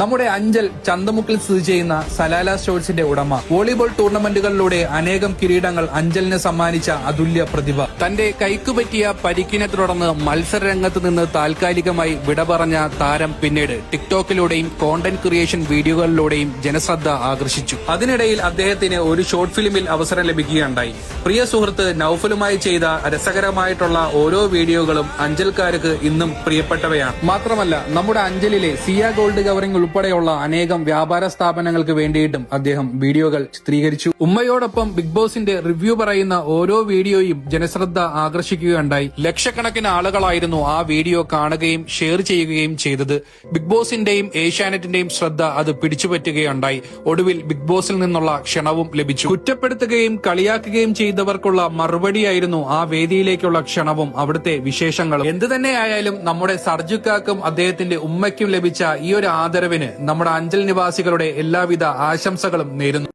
നമ്മുടെ അഞ്ചൽ ചന്തമുക്കിൽ സ്ഥിതി ചെയ്യുന്ന സലാല സ്റ്റോഴ്സിന്റെ ഉടമ. വോളിബോൾ ടൂർണമെന്റുകളിലൂടെ അനേകം കിരീടങ്ങൾ അഞ്ചലിന് സമ്മാനിച്ച അതുല്യ പ്രതിഭ. തന്റെ കൈക്കു പറ്റിയ പരിക്കിനെ തുടർന്ന് മത്സര രംഗത്ത് നിന്ന് താൽക്കാലികമായി വിട പറഞ്ഞ താരം പിന്നീട് ടിക്ടോക്കിലൂടെയും കോണ്ടന്റ് ക്രിയേഷൻ വീഡിയോകളിലൂടെയും ജനശ്രദ്ധ ആകർഷിച്ചു. അതിനിടയിൽ അദ്ദേഹത്തിന് ഒരു ഷോർട്ട് ഫിലിമിൽ അവസരം ലഭിക്കുകയുണ്ടായി. പ്രിയ സുഹൃത്ത് നൌഫലുമായി ചെയ്ത രസകരമായിട്ടുള്ള ഓരോ വീഡിയോകളും അഞ്ചൽക്കാർക്ക് ഇന്നും പ്രിയപ്പെട്ടവയാണ്. മാത്രമല്ല നമ്മുടെ അഞ്ചലിലെ സിയ ഗോൾഡ് കവറിംഗ് ഉൾപ്പെടെയുള്ള അനേകം വ്യാപാര സ്ഥാപനങ്ങൾക്ക് വേണ്ടിയിട്ടും അദ്ദേഹം വീഡിയോകൾ ചിത്രീകരിച്ചു. ഉമ്മയോടൊപ്പം ബിഗ് ബോസിന്റെ റിവ്യൂ പറയുന്ന ഓരോ വീഡിയോയും ജനശ്രദ്ധ ആകർഷിക്കുകയുണ്ടായി. ലക്ഷക്കണക്കിന് ആളുകളായിരുന്നു ആ വീഡിയോ കാണുകയും ഷെയർ ചെയ്യുകയും ചെയ്തത്. ബിഗ് ബോസിന്റെയും ഏഷ്യാനെറ്റിന്റെയും ശ്രദ്ധ അത് പിടിച്ചുപറ്റുകയുണ്ടായി. ഒടുവിൽ ബിഗ് ബോസിൽ നിന്നുള്ള ക്ഷണവും ലഭിച്ചു. കുറ്റപ്പെടുത്തുകയും കളിയാക്കുകയും ചെയ്തവർക്കുള്ള മറുപടിയായിരുന്നു ആ വേദിയിലേക്കുള്ള ക്ഷണവും അവിടുത്തെ വിശേഷങ്ങളും. എന്തു തന്നെയായാലും നമ്മുടെ സർജുക്കാക്കും അദ്ദേഹത്തിന്റെ ഉമ്മയ്ക്കും ലഭിച്ച ഈ ഒരു ആദരവിന് നമ്മുടെ അഞ്ചൽ നിവാസികളുടെ എല്ലാവിധ ആശംസകളും നേരുന്നു.